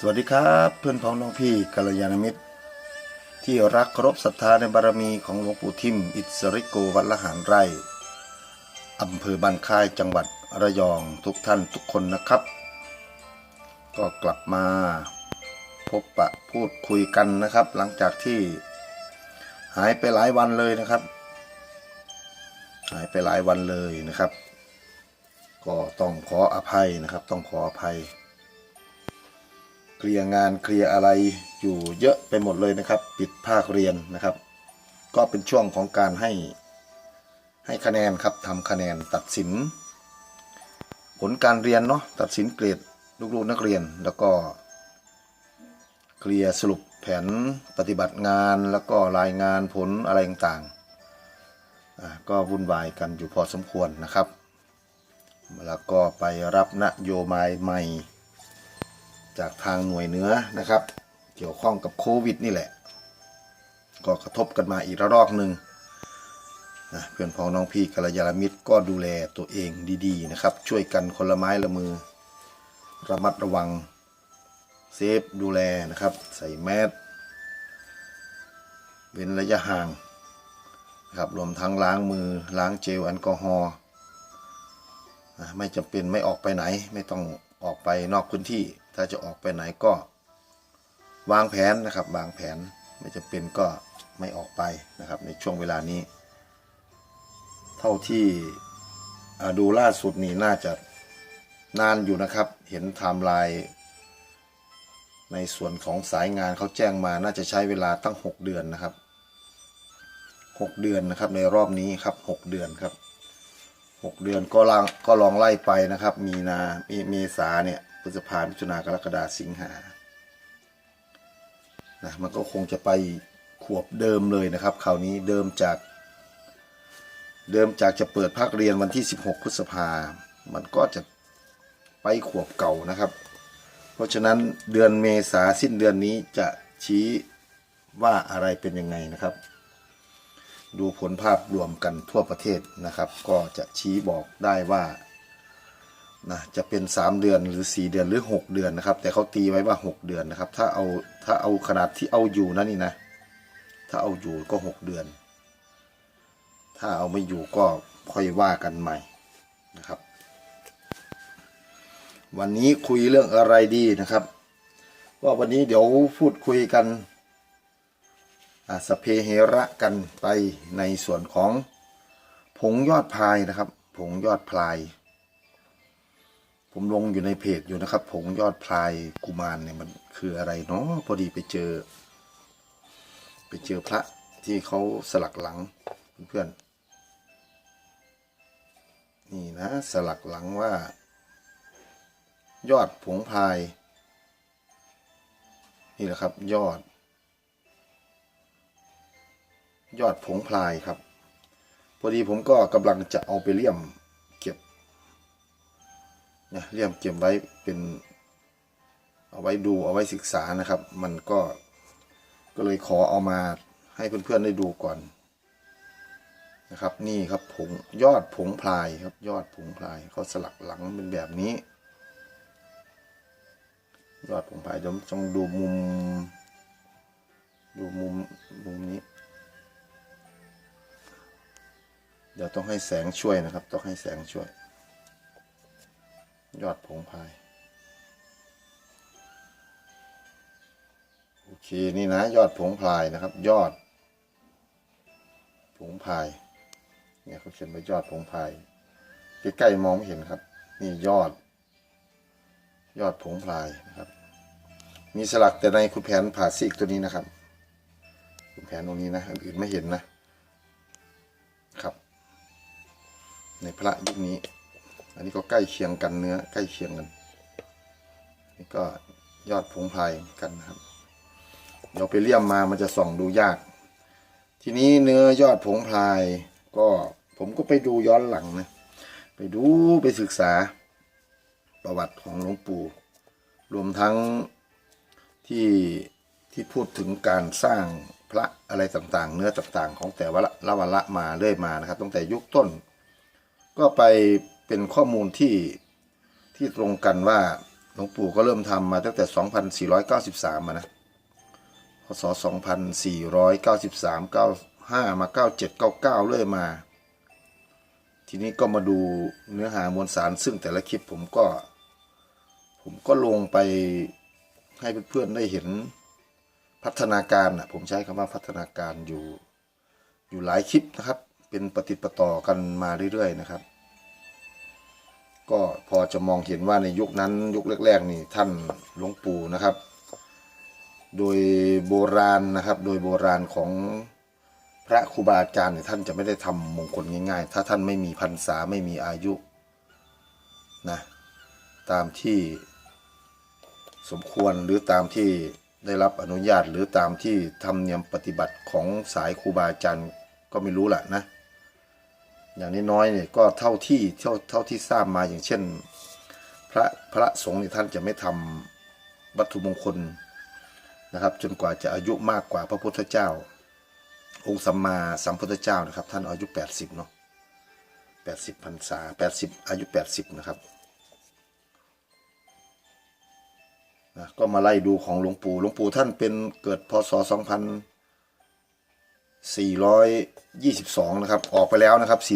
สวัสดีครับ เพื่อนพ้องน้องพี่กัลยาณมิตร ที่รักเคารพศรัทธาในบารมีของหลวงปู่ทิม อิสริโกวัดละหารไร่อำเภอบ้านค่ายจังหวัดระยองทุกท่านทุกคนนะครับ ก็กลับมาพบปะพูดคุยกันนะครับ หลังจากที่หายไปหลายวันเลยนะครับ หายไปหลายวันเลยนะครับ ก็ต้องขออภัยนะครับ ต้องขออภัย เคลียร์งานเคลียร์อะไรอยู่เยอะไปหมดเลยนะครับ ปิดภาคเรียนนะครับ ก็เป็นช่วงของการให้ให้คะแนนครับทำคะแนนตัดสิน ผลการเรียนเนาะตัดสินเกรดลูกๆนักเรียนแล้วก็ เคลียร์สรุปแผนปฏิบัติงานแล้วก็รายงานผลอะไรต่างๆก็วุ่นวายกันอยู่พอสมควรนะครับ แล้วก็ไปรับนโยบายใหม่ จากทางหน่วยเหนื้อนะครับ เกี่ยวข้องกับโควิดนี่แหละ ก็กระทบกันมาอีกระลอกหนึ่งนะเพื่อนพ้องน้องพี่กัลยาณมิตรก็ดูแลตัวเองดีๆนะครับ ช่วยกันคนละไม้ละมือ ระมัดระวังเซฟดูแลนะครับ ใส่แมสเว้นระยะห่างนะครับรวมทั้งล้างมือล้างเจลแอลกอฮอล์ไม่จำเป็นไม่ออกไปไหน ไม่ต้องออกไปนอกพื้นที่ ถ้าจะออกไปไหนก็วางแผนนะครับ วางแผนไม่จำเป็นก็ไม่ออกไปนะครับ ในช่วงเวลานี้ เท่าที่ดูล่าสุดนี่น่าจะนานอยู่นะครับ เห็นไทม์ไลน์ในส่วนของสายงานเขาแจ้งมาน่าจะใช้เวลาตั้ง 6 เดือนนะครับ 6 เดือนนะครับในรอบนี้ครับ 6 เดือนครับ 6 เดือนก็ลองก็ลองไล่ไปนะครับ มีนาเมเมษาเนี่ย ฤษภามิถุนากรกฎาสิงหานะมันก็คงจะไปขวบเดิมเลยนะครับคราวนี้เดิมจาก เดิมจากจะเปิดภาคเรียนวันที่ 16 พฤษภา มันก็จะไปขวบเก่านะครับ เพราะฉะนั้นเดือนเมษาสิ้นเดือนนี้จะชี้ว่าอะไรเป็นยังไงนะครับ ดูผลภาพรวมกันทั่วประเทศนะครับ ก็จะชี้บอกได้ว่า นะจะเป็น 3 เดือนหรือ 4 เดือนหรือ 6 เดือนนะครับ แต่เขาตีไว้ว่า 6 เดือนนะครับ ถ้าเอาถ้าเอาขนาดที่เอาอยู่นะนี่นะ ถ้าเอาอยู่ก็ 6 เดือน ถ้าเอาไม่อยู่ก็ค่อยว่ากันใหม่นะครับ วันนี้คุยเรื่องอะไรดีนะครับ ว่าวันนี้เดี๋ยวพูดคุยกันอ่าสเพเฮระกันไปในส่วนของผงยอดพายนะครับ ผงยอดพลาย ผมลงอยู่ในเพจอยู่นะครับผงยอดพลายกุมารเนี่ยมันคืออะไรเนาะพอดีไปเจอ ไปเจอพระที่เขาสลักหลังเพื่อนนี่นะสลักหลังว่า ยอดผงพลาย นี่แหละครับ ยอด ยอดผงพลายครับ พอดีผมก็กำลังจะเอาไปเลี่ยม นะเลี่ยมเก็บไว้เป็นเอาไว้ดูเอาไว้ศึกษานะครับ มันก็ก็เลยขอเอามาให้เพื่อนๆได้ดูก่อนนะครับ นี่ครับผงยอดผงพลายครับ ยอดผงพลายเขาสลักหลังเป็นแบบนี้ ยอดผงพลายเดี๋ยวต้องดูมุม ดูมุมมุมนี้เดี๋ยวต้องให้แสงช่วยนะครับ ต้องให้แสงช่วย ยอดผงพาย โอเค นี่นะ ยอดผงพายนะครับ ยอด ผงพาย เนี่ยเขาเขียนไว้ยอดผงพาย ใกล้ๆมองไม่เห็นครับ นี่ยอด ยอดผงพายนะครับ มีสลักแต่ในคุณแผนผ่าซีกตัวนี้นะครับ คุณแผนตรงนี้นะอื่นไม่เห็นนะครับ ในพระยุคนี้ อันนี้ก็ใกล้เคียงกันเนื้อใกล้เคียงกันนี่ก็ยอดผงพายกันนะครับเดี๋ยวไปเลี่ยมมามันจะส่องดูยาก ทีนี้เนื้อยอดผงพาย ก็ผมก็ไปดูย้อนหลังนะ ไปดูไปศึกษาประวัติของหลวงปู่ รวมทั้งที่ที่พูดถึงการสร้างพระอะไรต่างๆ เนื้อต่างๆ ของแต่ละละวันละมาเรื่อยมานะครับตั้งแต่ยุคต้น ก็ไป เป็นข้อมูลที่ที่ตรงกันว่าหลวงปู่ก็เริ่มทำมาตั้งแต่ 2493มานะพศ2493 95 มา 97 99 เรื่อยมา ทีนี้ก็มาดูเนื้อหามวลสารซึ่งแต่ละคลิปผมก็ ผมก็ลงไปให้เพื่อนๆได้เห็นพัฒนาการนะผมใช้คำว่าพัฒนาการอยู่ อยู่หลายคลิปนะครับ เป็นปฏิปต่อกันมาเรื่อยๆนะครับ ก็พอจะมองเห็นว่าในยุคนั้นยุคแรกๆนี่ท่านหลวงปู่นะครับ โดยโบราณนะครับ โดยโบราณของพระครูบาอาจารย์เนี่ยท่านจะไม่ได้ทำมงคลง่ายๆ ถ้าท่านไม่มีพรรษาไม่มีอายุนะตามที่สมควรหรือตามที่ได้รับอนุญาตหรือตามที่ทำเนียมปฏิบัติของสายครูบาอาจารย์ก็ไม่รู้แหละนะ อย่างน้อยๆเนี่ยก็เท่าที่เท่าเท่าที่ทราบมาอย่างเช่น พระพระสงฆ์เนี่ยท่านจะไม่ทำวัตถุมงคลนะครับ จนกว่าจะอายุมากกว่าพระพุทธเจ้า องค์สัมมาสัมพุทธเจ้านะครับ ท่านอายุ 80เนาะ80พรรษา80 อายุ 80 นะครับนะก็มาไล่ดูของหลวงปู่หลวงปู่ท่านเป็นเกิดพศ 2000 422 นะครับ ออกไปแล้วนะครับ 422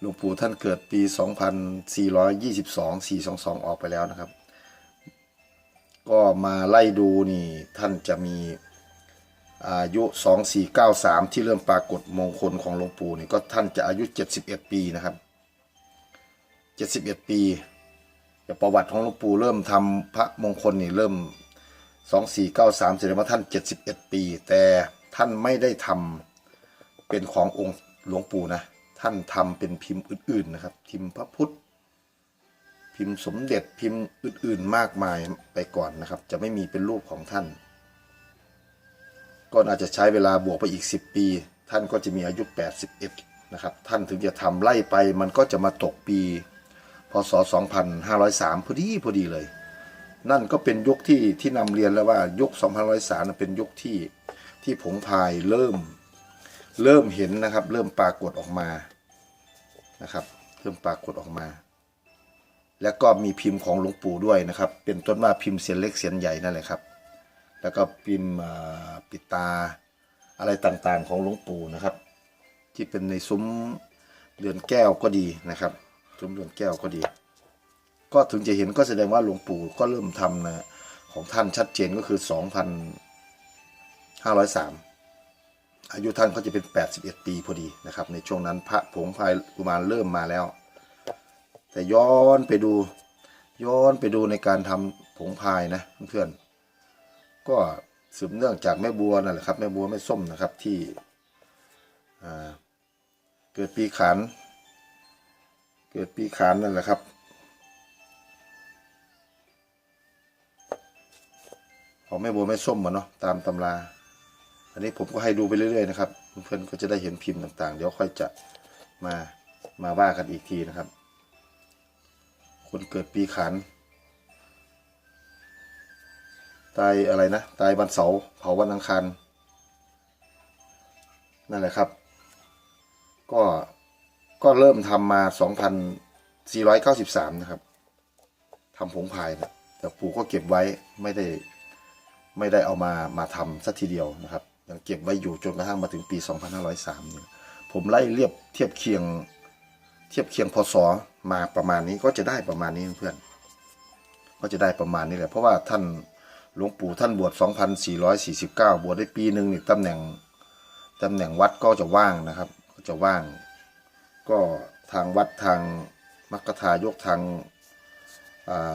หลวงปู่ท่านเกิดปี 2422 422 ออกไปแล้วนะครับ ก็มาไล่ดูนี่ท่านจะมีอายุ 2493 ที่เริ่มปรากฏมงคลของหลวงปู่นี่ก็ท่านจะอายุ 71 ปีนะครับ 71 ปีประวัติของหลวงปู่เริ่มทำพระมงคลนี่เริ่ม 2493แสดงว่าท่าน 71 ปี แต่ท่านไม่ได้ทำเป็นขององค์หลวงปู่นะ ท่านทำเป็นพิมพ์อื่นๆนะครับ พิมพ์พระพุทธ พิมพ์สมเด็จพิมพ์อื่นๆมากมายไปก่อนนะครับ จะไม่มีเป็นรูปของท่าน ก็น่าจะใช้เวลาบวกไปอีก 10 ปี ท่านก็จะมีอายุ 81 นะครับ ท่านถึงจะทำไล่ไปมันก็จะมาตกปี พศ 2503 พอดีพอดีเลย นั่นก็เป็นยุคที่ที่นำเรียนแล้วว่ายุค2503นะเป็นยุคที่ที่ผงพายเริ่มเริ่มเห็นนะครับ เริ่มปรากฏออกมานะครับ เริ่มปรากฏออกมา แล้วก็มีพิมพ์ของหลวงปู่ด้วยนะครับ เป็นต้นว่าพิมพ์เสียนเล็กเสียนใหญ่นั่นแหละครับ แล้วก็พิมพ์ปิดตาอะไรต่างๆของหลวงปู่นะครับ ที่เป็นในซุ้มเรือนแก้วก็ดีนะครับซุ้มเรือนแก้วก็ดี ก็ถึงจะเห็นก็แสดงว่าหลวงปู่ก็เริ่มทำนะของท่านชัดเจนก็คือ 2,503 อายุท่านก็จะเป็น 81 ปีพอดีนะครับ ในช่วงนั้นพระผงพายกุมารเริ่มมาแล้ว แต่ย้อนไปดูย้อนไปดูในการทำผงพายนะเพื่อนก็สืบเนื่องจากแม่บัวนั่นแหละครับ แม่บัวแม่ส้มนะครับที่เกิดปีขานเกิดปีขานนั่นแหละครับ ของแม่บัวแม่ส้มมาเนาะตามตำรา อันนี้ผมก็ให้ดูไปเรื่อยๆนะครับเพื่อนๆก็จะได้เห็นพิมพ์ต่างๆ เดี๋ยวค่อยจะมามาว่ากันอีกทีนะครับ คนเกิดปีขานตายอะไรนะ ตายวันเสาร์เผาวันอังคารนั่นแหละครับ ก็ก็เริ่มทำมา 2,493 นะครับทำผงพายนะแต่ปู่ก็เก็บไว้ไม่ได้ ไม่ได้เอามามาทำสักทีเดียวนะครับยังเก็บไว้อยู่จนกระทั่งมาถึงปี 2503เนี่ยผมไล่เรียบเทียบเคียงเทียบเคียงพศมาประมาณนี้ก็จะได้ประมาณนี้เพื่อน ก็จะได้ประมาณนี้แหละเพราะว่าท่านหลวงปู่ท่านบวช 2449 บวชได้ปีหนึ่งนี่ตำแหน่งตำแหน่งวัดก็จะว่างนะครับ ก็จะว่าง ก็ทางวัดทางมัคคทายกทาง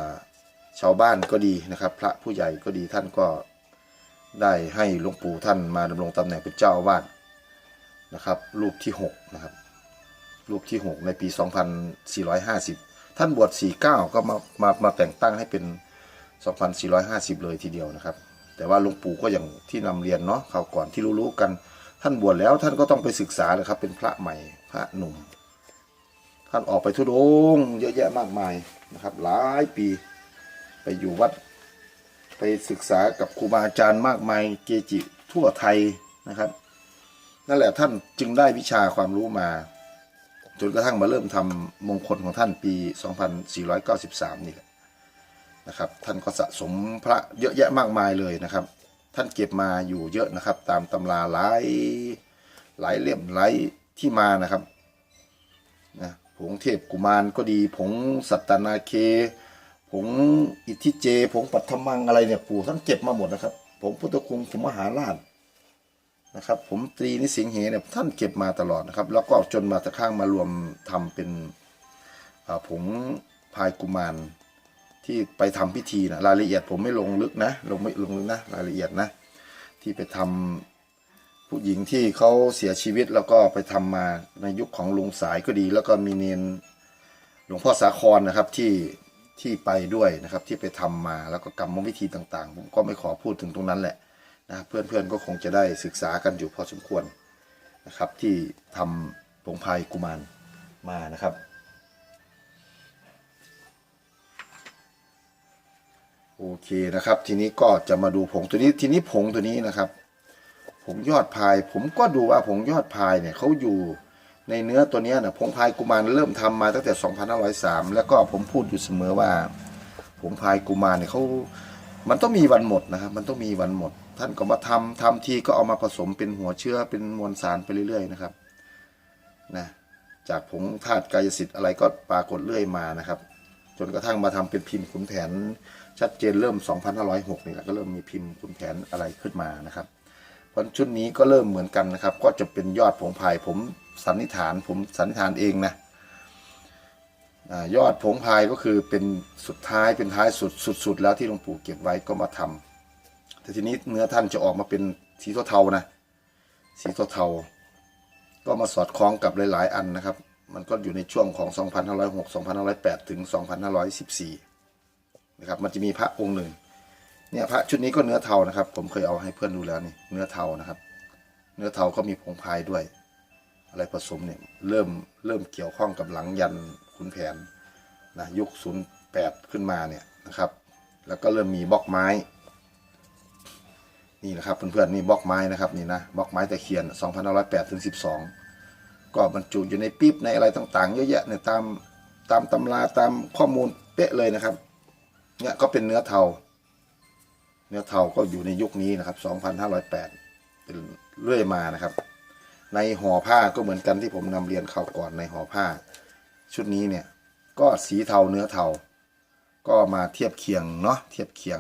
าชาวบ้านก็ดีนะครับ พระผู้ใหญ่ก็ดีท่านก็ ได้ให้หลวงปู่ท่านมาดำรงตำแหน่งเป็นเจ้าอาวาสนะครับ รูปที่6นะครับรูปที่ 6 ในปี 2450 ท่านบวช49 ก็มามามาแต่งตั้งให้เป็น 2450 เลยทีเดียวนะครับ แต่ว่าหลวงปู่ก็อย่างที่นำเรียนเนาะคราวก่อนที่รู้ๆกัน ท่านบวชแล้วท่านก็ต้องไปศึกษาเลยครับ เป็นพระใหม่พระหนุ่ม ท่านออกไปทุดงเยอะแยะมากมายนะครับ หลายปีไปอยู่วัด ไปศึกษากับครูบาอาจารย์มากมายเกจิทั่วไทยนะครับ นั่นแหละท่านจึงได้วิชาความรู้มา จนกระทั่งมาเริ่มทำมงคลของท่านปี 2493 นี่แหละนะครับ ท่านก็สะสมพระเยอะแยะมากมายเลยนะครับ ท่านเก็บมาอยู่เยอะนะครับ ตามตำราหลายหลายเล่มหลายที่มานะครับนะผงเทพกุมารก็ดีผงสัตตนาเค ผงอิทธิเจ ผงปัทมังอะไรเนี่ยปู่ท่านเก็บมาหมดนะครับผงพุทธคุงผงมหาราชนะครับ ผมตรีนิสิงเหเนี่ยท่านเก็บมาตลอดนะครับ แล้วก็จนมาตะข้างมารวมทำเป็นผงพายกุมารที่ไปทำพิธีนะรายละเอียดผมไม่ลงลึกนะ ลงไม่ลงลึกนะรายละเอียดนะ ที่ไปทำผู้หญิงที่เขาเสียชีวิตแล้วก็ไปทำมาในยุคของลุงสายก็ดี แล้วก็มีเนนหลวงพ่อสาครนะครับที่ ที่ไปด้วยนะครับ ที่ไปทำมาแล้วก็กรรมวิธีต่างๆ ผมก็ไม่ขอพูดถึงตรงนั้นแหละนะเพื่อนๆก็คงจะได้ศึกษากันอยู่พอสมควรนะครับ ที่ทำผงพายกุมารมานะครับ โอเคนะครับ ทีนี้ก็จะมาดูผงตัวนี้ทีนี้ผงตัวนี้นะครับผงยอดพาย ผมก็ดูว่าผงยอดพายเนี่ยเขาอยู่ ในเนื้อตัวนี้นะผงพายกุมารเริ่มทำมาตั้งแต่ 2503 แล้วก็ผมพูดอยู่เสมอว่าผงพายกุมารเนี่ยเขามันต้องมีวันหมดนะครับ มันต้องมีวันหมด ท่านก็มาทำทำทีก็เอามาผสมเป็นหัวเชื้อเป็นมวลสารไปเรื่อยๆนะครับนะจากผงธาตุกายสิทธิ์อะไรก็ปรากฏเรื่อยมานะครับ จนกระทั่งมาทำเป็นพิมพ์ขุนแผนชัดเจนเริ่ม 2506นี่แหละก็เริ่มมีพิมพ์ขุนแผนอะไรขึ้นมานะครับ เพราะชุดนี้ก็เริ่มเหมือนกันนะครับ ก็จะเป็นยอดผงพายผมสันนิษฐานผมสันนิษฐานเองนะอยอดผงพายก็คือเป็นสุดท้ายเป็นท้ายสุดสุดๆแล้วที่หลวงปู่เก็บไว้ก็มาทำแต่ทีนี้เนื้อท่านจะออกมาเป็นสีเทาๆนะ สีเทาๆก็มาสอดคล้องกับหลายๆ อันนะครับ มันก็อยู่ในช่วงของ 2506 2508 ถึง 2514 นะครับ มันจะมีพระองค์หนึ่ง เนี่ยพระชุดนี้ก็เนื้อเทานะครับ ผมเคยเอาให้เพื่อนดูแล้วนี่เนื้อเทานะครับ เนื้อเทาก็มีผงพายด้วย อะไรผสมเนี่ยเริ่มเริ่มเกี่ยวข้องกับหลังยันขุนแผนนะยุค08ขึ้นมาเนี่ยนะครับ แล้วก็เริ่มมีบล็อกไม้ นี่นะครับเพื่อนๆนี่บล็อกไม้นะครับนี่นะบล็อกไม้ตะเคียน2508ถึง12 ก็บรรจุอยู่ในปิ๊บในอะไรต่างๆ เยอะแยะเนี่ยตามตามตำราตามข้อมูลเป๊ะเลยนะครับเนี่ยก็เป็นเนื้อเทา นื้อเทาก็อยู่ในยุคนี้นะครับ 2508 เป็นเรื่อยมานะครับ ในห่อผ้าก็เหมือนกันที่ผมนำเรียนข่าวก่อนในห่อผ้า ชุดนี้เนี่ยก็สีเทาเนื้อเทา ก็มาเทียบเคียงเนาะเทียบเคียง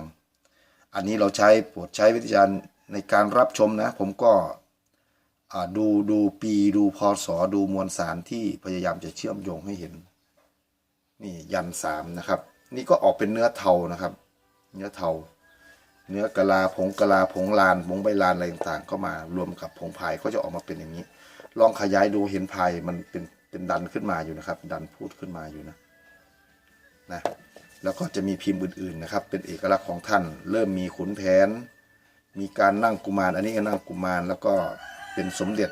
อันนี้เราใช้โปรดใช้วิจารณ์ในการรับชมนะ ผมก็ดูดูปีดูพศดูมวลสารที่พยายามจะเชื่อมโยงให้เห็น นี่ยันสามนะครับ นี่ก็ออกเป็นเนื้อเทานะครับ เนื้อเทา เนื้อกะลาผงกะลาผงลานผงใบลานอะไรต่างๆ ก็มารวมกับผงพายก็จะออกมาเป็นอย่างนี้ ลองขยายดูเห็นพายมันเป็นเป็นดันขึ้นมาอยู่นะครับ ดันพูดขึ้นมาอยู่นะนะแล้วก็จะมีพิมพ์อื่นๆนะครับ เป็นเอกลักษณ์ของท่าน เริ่มมีขุนแผน มีการนั่งกุมาร อันนี้ก็นั่งกุมารแล้วก็เป็นสมเด็จ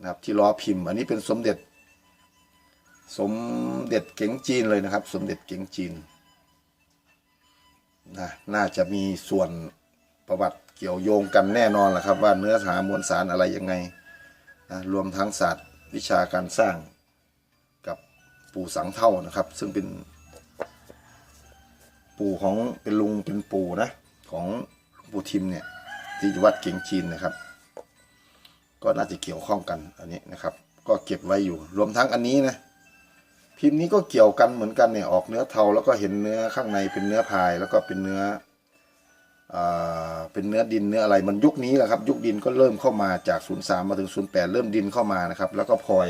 นะครับที่ล้อพิมพ์ อันนี้เป็นสมเด็จ สมเด็จเก๋งจีนเลยนะครับ สมเด็จเก๋งจีน นะน่าจะมีส่วนประวัติเกี่ยวโยงกันแน่นอนแหละครับ ว่าเนื้อหามวลสารอะไรยังไงนะรวมทั้งศาสตร์วิชาการสร้างกับปู่สังเท่านะครับ ซึ่งเป็น ปู่ของเป็นลุงเป็นปู่นะ ของหลวงปู่ทิมเนี่ยที่วัดเก่งจีนนะครับ ก็น่าจะเกี่ยวข้องกันอันนี้นะครับ ก็เก็บไว้อยู่รวมทั้งอันนี้นะ พิมพ์นี้ก็เกี่ยวกันเหมือนกันเนี่ยออกเนื้อเทาแล้วก็เห็นเนื้อข้างในเป็นเนื้อพายแล้วก็เป็นเนื้ออเป็นเนื้อดินเนื้ออะไรมันยุคนี้แหละครับ ยุคดินก็เริ่มเข้ามาจาก 03 มาถึง 08 เริ่มดินเข้ามานะครับ แล้วก็พลอย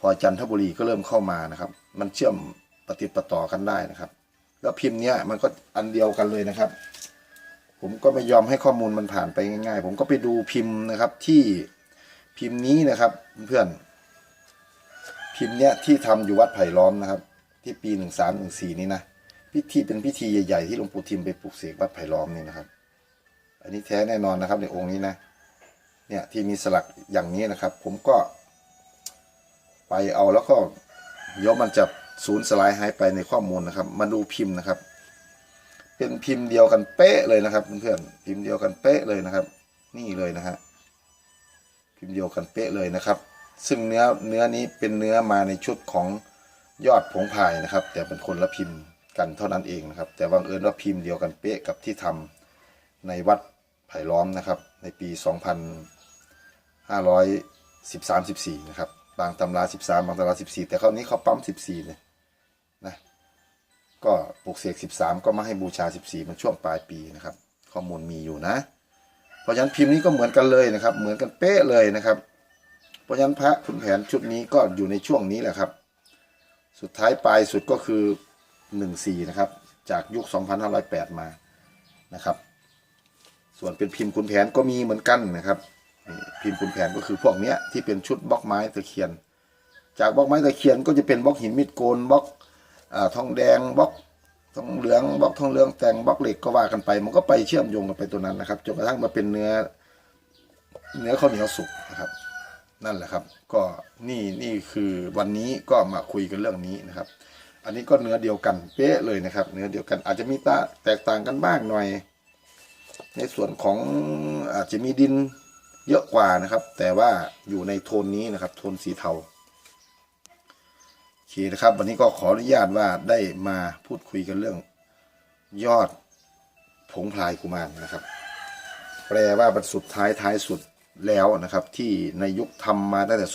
พลอยจันทบุรีก็เริ่มเข้ามานะครับ มันเชื่อมปฏิดปต่อกันได้นะครับ แล้วพิมพ์เนี้ยมันก็อันเดียวกันเลยนะครับ ผมก็ไม่ยอมให้ข้อมูลมันผ่านไปง่าย ๆ ผมก็ไปดูพิมพ์นะครับที่พิมพ์นี้นะครับเพื่อน พิมพ์เนี้ยที่ทำอยู่วัดไผ่ล้อมนะครับ ที่ปีหนึ่งสามหนึ่งสี่นี้นะพิธีเป็นพิธีใหญ่ๆที่หลวงปู่ทิมไปปลูกเสกวัดไผ่ล้อมนี่นะครับ อันนี้แท้แน่นอนนะครับในองค์นี้นะเนี่ยที่มีสลักอย่างนี้นะครับ ผมก็ ไปเอาแล้วก็เดี๋ยวมันจะสูญสลายหายไปในข้อมูลนะครับ มาดูพิมพ์นะครับ เป็นพิมพ์เดียวกันเป๊ะเลยนะครับเพื่อนๆพิมพ์เดียวกันเป๊ะเลยนะครับ นี่เลยนะฮะพิมพ์เดียวกันเป๊ะเลยนะครับ ซึ่งเนื้อเนื้อนี้เป็นเนื้อมาในชุดของยอดผงพายนะครับ แต่เป็นคนละพิมพ์กันเท่านั้นเองนะครับ แต่บังเอิญว่าพิมพ์เดียวกันเป๊ะกับที่ทำในวัดไผ่ล้อมนะครับ ในปี 2513 14นะครับบางตำรา 13 บางตำรา 14 แต่คราวนี้เขาปั๊ม 14เลยนะก็ปลุกเสก 13 ก็มาให้บูชา 14 มันช่วงปลายปีนะครับ ข้อมูลมีอยู่นะ เพราะฉะนั้นพิมพ์นี้ก็เหมือนกันเลยนะครับ เหมือนกันเป๊ะเลยนะครับ เพราะฉะนั้นพระขุนแผนชุดนี้ก็อยู่ในช่วงนี้แหละครับ สุดท้ายปลายสุดก็คือ 14 นะครับ จากยุค 2508 มานะครับ ส่วนเป็นพิมพ์ขุนแผนก็มีเหมือนกันนะครับ พิมพ์ขุนแผนก็คือพวกเนี้ยที่เป็นชุดบล็อกไม้ตะเคียน จากบล็อกไม้ตะเคียนก็จะเป็นบล็อกหินมิดโกนบล็อกอทองแดงบล็อกทองเหลืองบล็อกทองเหลืองแต่งบล็อกเหล็กก็ว่ากันไป มันก็ไปเชื่อมโยงกันไปตัวนั้นนะครับจนกระทั่งมาเป็นเนื้อเนื้อข้าวเหนียวสุกนะครับ นั่นแหละครับ ก็นี่นี่คือวันนี้ก็มาคุยกันเรื่องนี้นะครับ อันนี้ก็เนื้อเดียวกันเป๊ะเลยนะครับ เนื้อเดียวกันอาจจะมีตาแตกต่างกันบ้างหน่อย ในส่วนของอาจจะมีดินเยอะกว่านะครับ แต่ว่าอยู่ในโทนนี้นะครับ โทนสีเทาโอเคนะครับ วันนี้ก็ขออนุญาตว่าได้มาพูดคุยกันเรื่อง ยอดผงพลายกุมารนะครับ แปลว่าบรรสุดท้ายท้ายสุด แล้วนะครับที่ในยุคทำมาตั้งแต่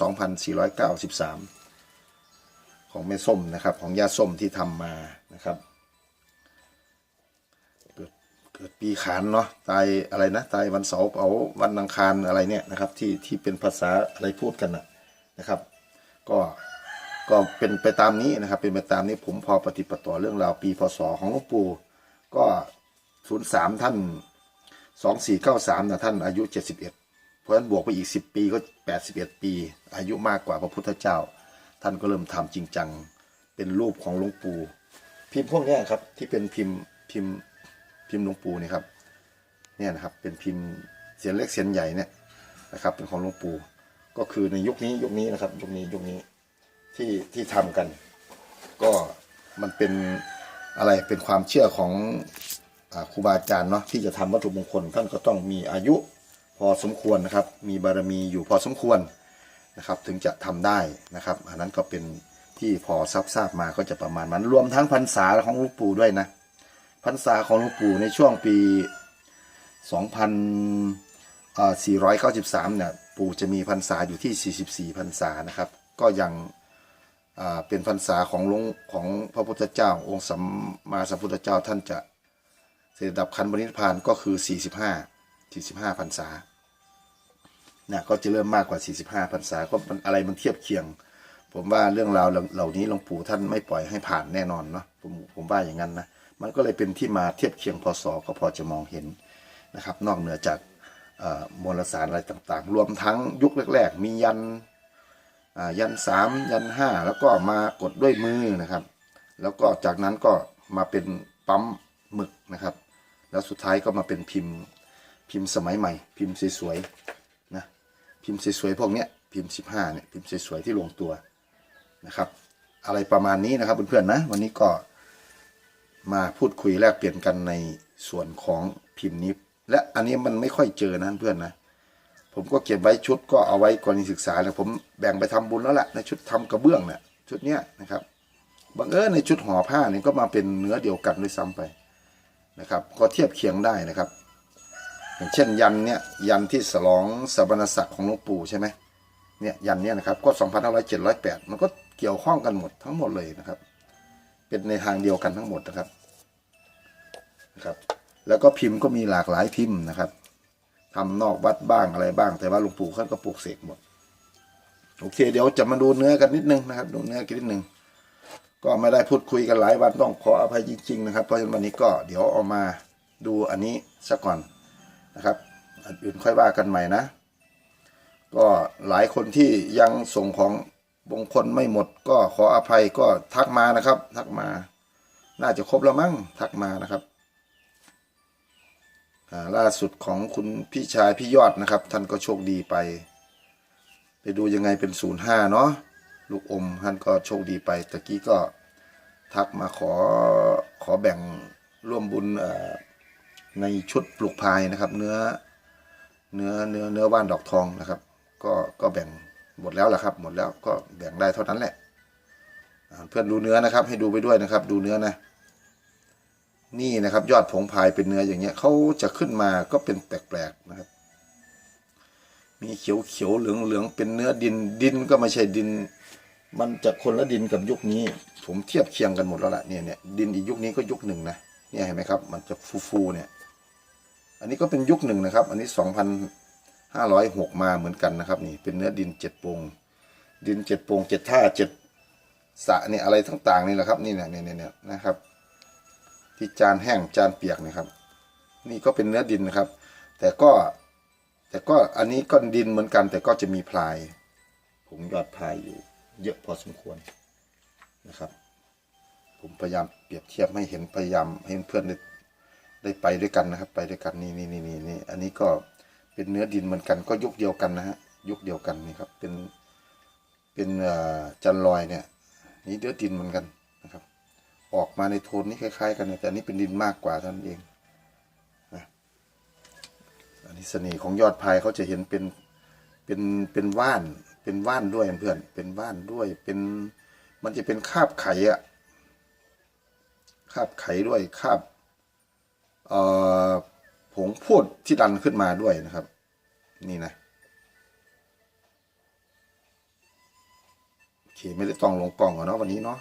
2493 ของแม่ส้มนะครับของยาส้มที่ทำมานะครับ เกิดเกิดปีขานเนาะตายอะไรนะตายวันเสาร์เผาวันอังคารอะไรเนี่ยนะครับที่ที่เป็นภาษาอะไรพูดกันนะนะครับ ก็ก็เป็นไปตามนี้นะครับ เป็นไปตามนี้ผมพอปฏิปต่อเรื่องราวปีพศของหลวงปู่ก็ 03 ท่าน 2493นะท่านอายุ 71 ราะฉะนั้นบวกไปอีกสิบปีก็แปดสิบเอ็ดปี อายุมากกว่าพระพุทธเจ้า ท่านก็เริ่มทำจริงจัง เป็นรูปของหลวงปู่พิมพ์พวกนี้ครับที่เป็นพิมพ์พิมพ์พิมพ์หลวงปู่นี่ครับเนี่ยนะครับเป็นพิมพ์เสียนเล็กเสียนใหญ่เนี่ยนะครับ เป็นของหลวงปู่ก็คือในยุคนี้ยุคนี้นะครับยุคนี้ยุคนี้ที่ที่ทำกัน ก็มันเป็นอะไรเป็นความเชื่อของอครูบาอาจารย์เนาะที่จะทำวัตถุมงคลท่านก็ต้องมีอายุ พอสมควรนะครับ มีบารมีอยู่พอสมควรนะครับ ถึงจะทำได้นะครับ อันนั้นก็เป็นที่พอทราบทราบมาก็จะประมาณนั้นรวมทั้งพรรษาของลวงปู่ด้วยนะพรรษาของลวงปู่ในช่วงปี2493เนี่ยปู่จะมีพรรษาอยู่ที่ 44พรรษานะครับ ก็ยังเป็นพรรษาของหลวงของพระพุทธเจ้า องค์สัมมาสัมพุทธเจ้าท่านจะเสด็จดับขันบรินิพพานก็คือ 45 45พรรษา นี่ยก็จะเริ่มมากกว่า 45พรรษาก็มันอะไรมันเทียบเคียง ผมว่าเรื่องราวเหล่านี้หลวงปู่ท่านไม่ปล่อยให้ผ่านแน่นอนเนาะผมผมว่าอย่างนั้นนะมันก็เลยเป็นที่มาเทียบเคียงพศก็พอจะมองเห็นนะครับ นอกเหนือจากมวลสารอะไรต่างๆ รวมทั้งยุคแรก ๆ มียันยันสามยันห้าแล้วก็มากดด้วยมือนะครับ แล้วก็จากนั้นก็มาเป็นปั๊มหมึกนะครับ แล้วสุดท้ายก็มาเป็นพิมพ์พิมพ์สมัยใหม่ พิมพ์สวยๆ พิมพ์สวยๆพวกเนี้ยพิมพ์สิบห้าเนี่ยพิมพ์สวยๆที่ลงตัวนะครับ อะไรประมาณนี้นะครับเพื่อนๆนะ วันนี้ก็มาพูดคุยแลกเปลี่ยนกันในส่วนของพิมพ์นี้ และอันนี้มันไม่ค่อยเจอนะเพื่อนนะผมก็เก็บไว้ชุดก็เอาไว้กรณีศึกษาแล้วผมแบ่งไปทำบุญแล้วแหละในชุดทำกระเบื้องเนี่ยชุดเนี้ยนะครับบังเอิญในชุดห่อผ้าเนี่ยก็มาเป็นเนื้อเดียวกันด้วยซ้ำไปนะครับ ก็เทียบเคียงได้นะครับ อย่างเช่นยันเนี่ยยันที่สลองสบนศักดิ์ของหลวงปู่ใช่ไหมเนี่ยยันเนี่ยนะครับก็2 5 0 7 0 8มันก็เกี่ยวข้องกันหมดทั้งหมดเลยนะครับ เป็นในทางเดียวกันทั้งหมดนะครับนะครับ แล้วก็พิมพ์ก็มีหลากหลายพิมพ์นะครับทำนอกวัดบ้างอะไรบ้าง แต่ว่าหลวงปู่ท่านก็ปลูกเสกหมดโอเค เดี๋ยวจะมาดูเนื้อกันนิดนึงนะครับ ดูเนื้อกันนิดนึงก็ไม่ได้พูดคุยกันหลายวันต้องขออภัยจริงๆนะครับ เพราะฉะนั้นวันนี้ก็เดี๋ยวเอามาดูอันนี้ซะก่อน นะครับอันอื่นค่อยว่ากันใหม่นะ ก็หลายคนที่ยังส่งของบงคลไม่หมด ก็ขออภัยก็ทักมานะครับ ทักมา น่าจะครบแล้วมั้งทักมานะครับล่าสุดของคุณพี่ชายพี่ยอดนะครับ ท่านก็โชคดีไป ไปดูยังไงเป็นศูนย์ห้าเนาะลูกอมท่านก็โชคดีไปตะกี้ก็ทักมาขอขอแบ่งร่วมบุญอ่อ ในชุดปลูกพายนะครับ เนื้อเนื้อเนื้อเนื้อว่านดอกทองนะครับ ก็ก็แบ่งหมดแล้วล่ะครับ หมดแล้วก็แบ่งได้เท่านั้นแหละเพื่อนดูเนื้อนะครับ ให้ดูไปด้วยนะครับ ดูเนื้อนะ นี่นะครับ ยอดผงพายเป็นเนื้ออย่างเงี้ยเขาจะขึ้นมาก็เป็นแปลกๆนะครับ มีเขียวเขียวเหลืองเหลืองเป็นเนื้อดินดินก็ไม่ใช่ดิน มันจะคนละดินกับยุคนี้ ผมเทียบเคียงกันหมดแล้วล่ะเนี่ยเนี่ยดินอีกยุคนี้ก็ยุคหนึ่งนะเนี่ยเห็นไหมครับ มันจะฟูๆเนี่ย อันนี้ก็เป็นยุคหนึ่งนะครับ อันนี้สองพันห้าร้อยหกมาเหมือนกันนะครับ นี่เป็นเนื้อดินเจ็ดปงดินเจ็ดปงเจ็ดท่าเจ็ดสะเนี่ยอะไรต่างๆนี่แหละครับนี่เนี่ยเนี่ยเนี่ยนะครับ ที่จานแห้งจานเปียกนะครับ นี่ก็เป็นเนื้อดินนะครับ แต่ก็แต่ก็อันนี้ก็ดินเหมือนกัน แต่ก็จะมีพลายผงยอดพลายอยู่ เยอะพอสมควรนะครับ ผมพยายามเปรียบเทียบให้เห็นพยายามให้เพื่อนได้ ได้ไปด้วยกันนะครับ ไปด้วยกันนี่นี่นี่นี่นี่อันนี้ก็เป็นเนื้อดินเหมือนกัน ก็ยุคเดียวกันนะฮะยุคเดียวกันนี่ครับ เป็นเป็นจันลอยเนี่ย นี่เนื้อดินเหมือนกันนะครับ ออกมาในโทนนี้คล้าย ๆ กันแต่อันนี้เป็นดินมากกว่าท่านเองนะอันนี้เสน่ห์ของยอดพายเขาจะเห็นเป็นเป็นเป็นว่านเป็นว่านด้วยเพื่อน เป็นว่านด้วยเป็นมันจะเป็นคาบไข่อะคาบไข่ด้วยคาบ ผงพูดที่ดันขึ้นมาด้วยนะครับ นี่นะโอเคไม่ได้ต้องลงกล่องอนเนาะวันนี้เนาะ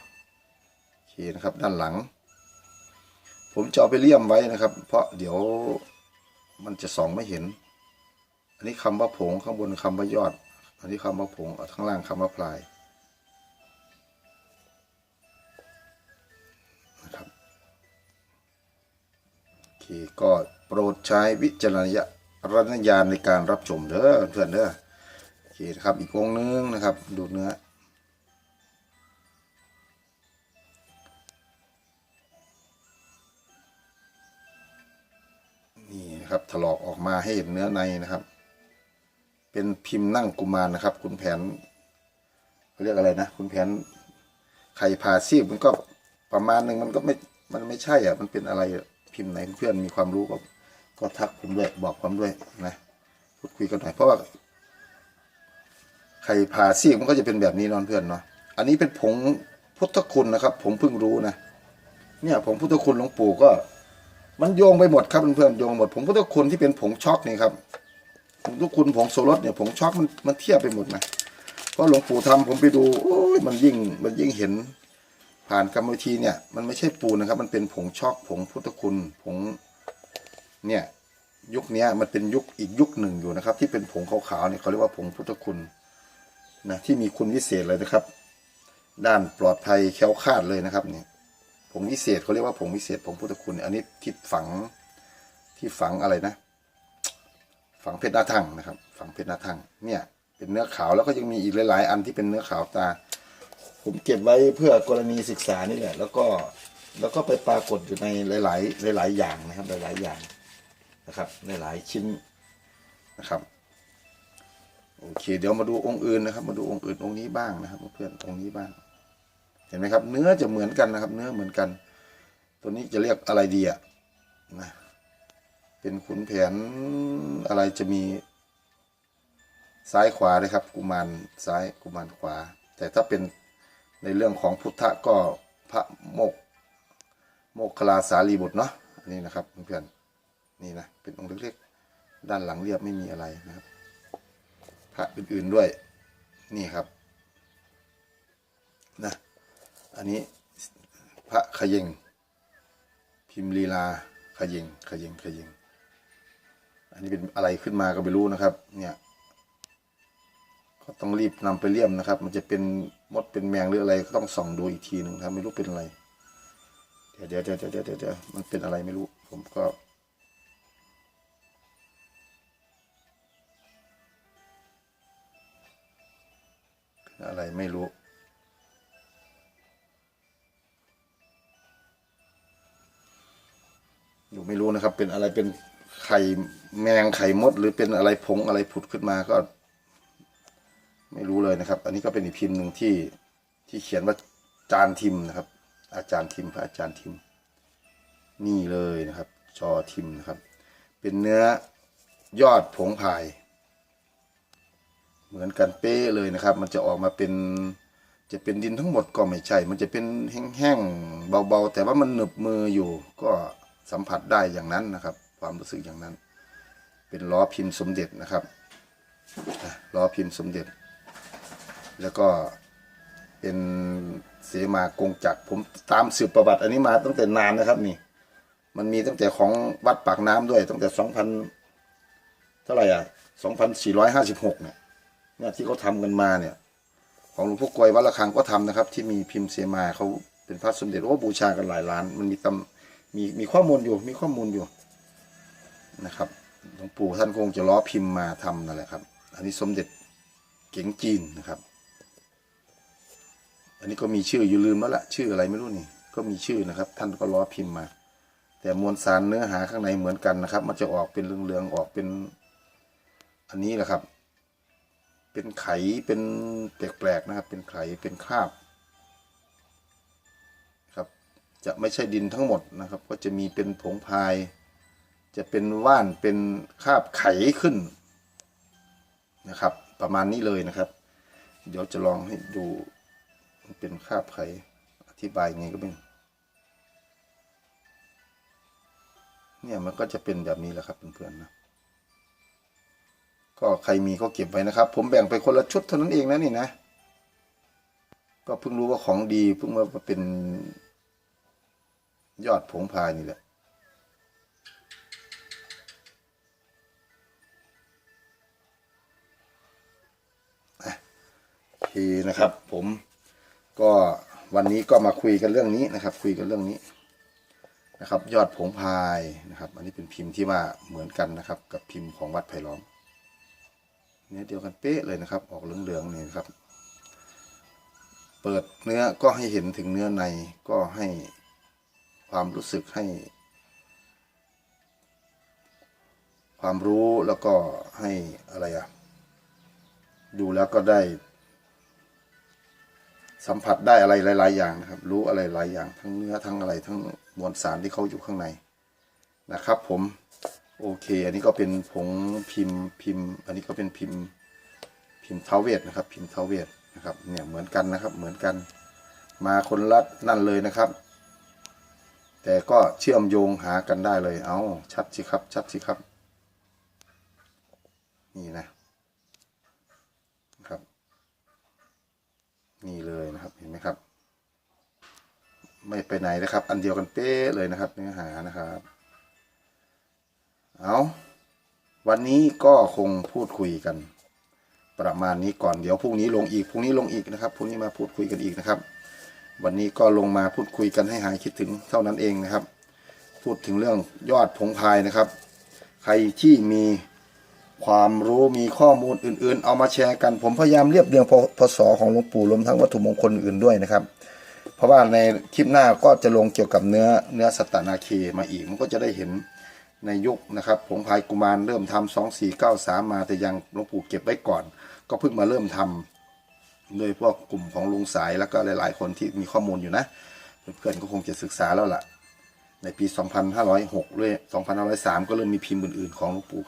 โอเคนะครับ ด้านหลัง ผมจะเอาไปเลี่ยมไว้นะครับ เพราะเดี๋ยวมันจะส่องไม่เห็น อันนี้คำว่าผงข้างบนคำว่ายอด อันนี้คำว่าผงข้างล่างคำว่าพลาย ก็โปรดใช้วิจารณญาณในการรับชมเด้อเพื่อนเด้อโอเคนะครับอีกองนึงนะครับ ดูเนื้อนี่นะครับถลอกออกมาให้เห็นเนื้อในนะครับ เป็นพิมพ์นั่งกุมารนะครับ คุณแผนเขาเรียกอะไรนะคุณแผนไข่ผ่าซีบมันก็ประมาณหนึ่งมันก็ไม่มันไม่ใช่อะมันเป็นอะไร พิมพ์ไหนเพื่อนมีความรู้ก็ก็ทักผมด้วยบอกผมด้วยนะพูดคุยกันหน่อยเพราะว่าไข่ผ่าซีกมันก็จะเป็นแบบนี้นอนเพื่อนเนาะอันนี้เป็นผงพุทธคุณนะครับ ผมเพิ่งรู้นะเนี่ยผงพุทธคุณหลวงปู่ก็ มันโยงไปหมดครับเพื่อนๆโยงหมดผงพุทธคุณที่เป็นผงช็อกนี่ครับผงพุทธคุณผงโซรสเนี่ยผงช็อกมันมันเทียบไปหมดนะเพราะหลวงปู่ทำผมไปดูโอ้ยมันยิ่งมันยิ่งเห็น ผ่านกรรมวิธีเนี่ยมันไม่ใช่ปูนนะครับ มันเป็นผงช็อกผงพุทธคุณผงเนี่ยยุคนี้มันเป็นยุคอีกยุคหนึ่งอยู่นะครับ ที่เป็นผงขาวๆเนี่ยเขาเรียกว่าผงพุทธคุณนะที่มีคุณวิเศษเลยนะครับ ด้านปลอดภัยแค้วคาดเลยนะครับเนี่ยผงวิเศษเขาเรียกว่าผงวิเศษผงพุทธคุณ อันนี้ที่ฝังที่ฝังอะไรนะ ฝังเพชรหน้าทั่งนะครับ ฝังเพชรหน้าทั่งเนี่ยเป็นเนื้อขาวแล้วก็ยังมีอีกหลาย ๆ อันที่เป็นเนื้อขาวตา ผมเก็บไว้เพื่อกรณีศึกษานี่แหละ แล้วก็แล้วก็ไปปรากฏอยู่ในหลาย ๆ หลาย ๆ อย่างนะครับ หลาย ๆ อย่างนะครับหลายๆชิ้นนะครับโอเค เดี๋ยวมาดูองค์อื่นนะครับ มาดูองค์อื่นองค์นี้บ้างนะครับเพื่อนองค์นี้บ้าง เห็นไหมครับ เนื้อจะเหมือนกันนะครับ เนื้อเหมือนกัน ตัวนี้จะเรียกอะไรดีอะนะเป็นขุนแผนอะไรจะมีซ้ายขวาเลยครับ กุมารซ้ายกุมารขวา แต่ถ้าเป็น ในเรื่องของพุทธะก็พระโมกโมกขลาสารีบุตรเนาะอันนี้นะครับเพื่อนๆนี่นะเป็นองค์เล็กๆด้านหลังเรียบไม่มีอะไรนะครับ พระอื่นๆด้วยนี่ครับนะอันนี้พระขยิงพิมพ์ลีลาขยิงขยิงขยิงอันนี้เป็นอะไรขึ้นมาก็ไม่รู้นะครับ เนี่ย ก็ต้องรีบนำไปเลี่ยมนะครับ มันจะเป็นมดเป็นแมงหรืออะไรก็ต้องส่องดูอีกทีหนึ่งครับ ไม่รู้เป็นอะไร เดี๋ยวเดี๋ยวเดี๋ยวเดี๋ยวเดี๋ยวมันเป็นอะไรไม่รู้ ผมก็เป็นอะไรไม่รู้ อยู่ไม่รู้นะครับ เป็นอะไรเป็นไข่แมงไข่มด หรือเป็นอะไรผงอะไรผุดขึ้นมาก็ ไม่รู้เลยนะครับ อันนี้ก็เป็นอีกพิมพ์หนึ่งที่ที่เขียนว่าจานทิมนะครับ อาจารย์ทิมพระอาจารย์ทิม นี่เลยนะครับ จอทิมนะครับ เป็นเนื้อยอดผงพาย เหมือนกันเป๊ะเลยนะครับ มันจะออกมาเป็นจะเป็นดินทั้งหมดก็ไม่ใช่ มันจะเป็นแห้งๆ เบาๆ แต่ว่ามันหนึบมืออยู่ ก็สัมผัสได้อย่างนั้นนะครับ ความรู้สึกอย่างนั้น เป็นล้อพิมพ์สมเด็จนะครับล้อพิมพ์สมเด็จ แล้วก็เป็นเสมากงจักรผมตามสืบประวัติอันนี้มาตั้งแต่นานนะครับนี่ มันมีตั้งแต่ของวัดปากน้ำด้วยตั้งแต่สองพันเท่าไหร่อะสองพันสี่ร้อยห้าสิบหกเนี่ยเนี่ยที่เขาทำกันมาเนี่ย ของหลวงพ่อกลวยวัดระฆังก็ทำนะครับ ที่มีพิมพ์เสมาเขาเป็นพระสมเด็จโอ้บูชากันหลายล้าน มันมีตำมีมีข้อมูลอยู่ มีข้อมูลอยู่นะครับหลวงปู่ท่านคงจะล้อพิมพ์มาทำนั่นแหละครับ อันนี้สมเด็จเก๋งจีนนะครับ อันนี้ก็มีชื่ออยู่ลืมแล้วละชื่ออะไรไม่รู้นี่ ก็มีชื่อนะครับ ท่านก็ล้อพิมพ์มา แต่มวลสารเนื้อหาข้างในเหมือนกันนะครับ มันจะออกเป็นเหลืองๆออกเป็น อันนี้แหละครับ เป็นไขเป็นแปลกๆนะครับ เป็นไขเป็นคราบครับ จะไม่ใช่ดินทั้งหมดนะครับ ก็จะมีเป็นผงพาย จะเป็นว่านเป็นคราบไขขึ้นนะครับ ประมาณนี้เลยนะครับ เดี๋ยวจะลองให้ดู มันเป็นคาบไขอธิบายไงก็เป็นเนี่ยมันก็จะเป็นแบบนี้แหละครับเพื่อนๆนะก็ใครมีก็เก็บไว้นะครับ ผมแบ่งไปคนละชุดเท่านั้นเองนะนี่นะ ก็เพิ่งรู้ว่าของดีเพิ่งมาเป็นยอดผงพายนี่แหละอะโอเคนะครับผม ก็วันนี้ก็มาคุยกันเรื่องนี้นะครับ คุยกันเรื่องนี้นะครับ ยอดผงพายนะครับ อันนี้เป็นพิมพ์ที่ว่าเหมือนกันนะครับ กับพิมพ์ของวัดไผ่ล้อมเนื้อเดียวกันเป๊ะเลยนะครับ ออกเหลืองๆนี่นะครับ เปิดเนื้อก็ให้เห็นถึงเนื้อในก็ให้ความรู้สึกให้ ความรู้แล้วก็ให้อะไรอะดูแล้วก็ได้ สัมผัสได้อะไรหลาย ๆ อย่างนะครับ รู้อะไรหลายอย่าง ทั้งเนื้อทั้งอะไรทั้งมวลสารที่เขาอยู่ข้างในนะครับ ผมโอเค อันนี้ก็เป็นผงพิมพ์พิมพ์ อันนี้ก็เป็นพิมพ์พิมพ์เทาเวทนะครับ พิมพ์เทาเวทนะครับ เนี่ยเหมือนกันนะครับ เหมือนกัน มาคนละนั่นเลยนะครับ แต่ก็เชื่อมโยงหากันได้เลย เอาชัดสิครับ ชัดสิครับ นี่นะ นะครับ นี่เลยนะครับเห็นไหมครับ ไม่ไปไหนนะครับ อันเดียวกันเป๊ะเลยนะครับ เนื้อหานะครับ เอาวันนี้ก็คงพูดคุยกัน ประมาณนี้ก่อนเดี๋ยวพรุ่งนี้ลงอีกพรุ่งนี้ลงอีกนะครับพรุ่งนี้มาพูดคุยกันอีกนะครับ วันนี้ก็ลงมาพูดคุยกันให้หายคิดถึงเท่านั้นเองนะครับ พูดถึงเรื่องยอดผงพายนะครับ ใครที่มี ความรู้มีข้อมูลอื่น ๆ เอามาแชร์กัน ผมพยายามเรียบเรียงพพศของหลวงปู่รวมทั้งวัตถุมงคลอื่นด้วยนะครับ เพราะว่าในคลิปหน้าก็จะลงเกี่ยวกับเนื้อเนื้อสตตนาเคมาอีกมันก็จะได้เห็นในยุคนะครับผงพายกุมารเริ่มทำสองสี่เก้าสามมาแต่ยังหลวงปู่เก็บไว้ก่อน ก็เพิ่งมาเริ่มทำโดยพวกกลุ่มของลุงสายแล้วก็หลาย ๆ คนที่มีข้อมูลอยู่นะ เพื่อนๆก็คงจะศึกษาแล้วล่ะ ในปี 2506ด้วย2503 ก็เริ่มมีพิมพ์อื่น ๆ ของหลวงปู่ขึ้น